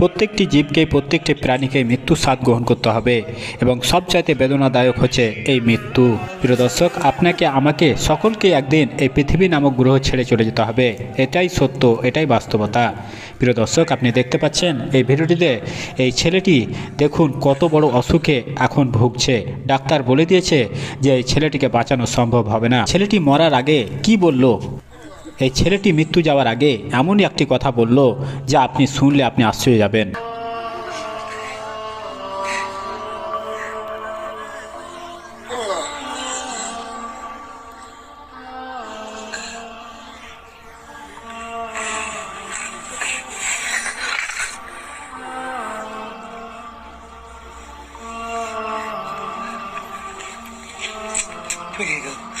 প্রত্যেকটি জীবকে প্রত্যেকটি প্রাণীকে মৃত্যু স্বাদ গ্রহণ করতে হবে এবং সবচাইতে বেদনাদায়ক হচ্ছে এই মৃত্যু। প্রিয় দর্শক, আপনাকে, আমাকে, সকলকে একদিন এই পৃথিবী নামক গ্রহ ছেড়ে চলে যেতে হবে। এটাই সত্য, এটাই বাস্তবতা। প্রিয় দর্শক, আপনি দেখতে পাচ্ছেন এই ভিডিওটিতে এই ছেলেটি দেখুন কত বড় অসুখে এখন ভুগছে। ডাক্তার বলে দিয়েছে যে এই ছেলেটিকে বাঁচানো সম্ভব হবে না। ছেলেটি মরার আগে কি বলল? এই ছেলেটি মৃত্যু যাওয়ার আগে এমনই একটি কথা বলল যা আপনি শুনলে আপনি আশ্চর্য যাবেন Here you go.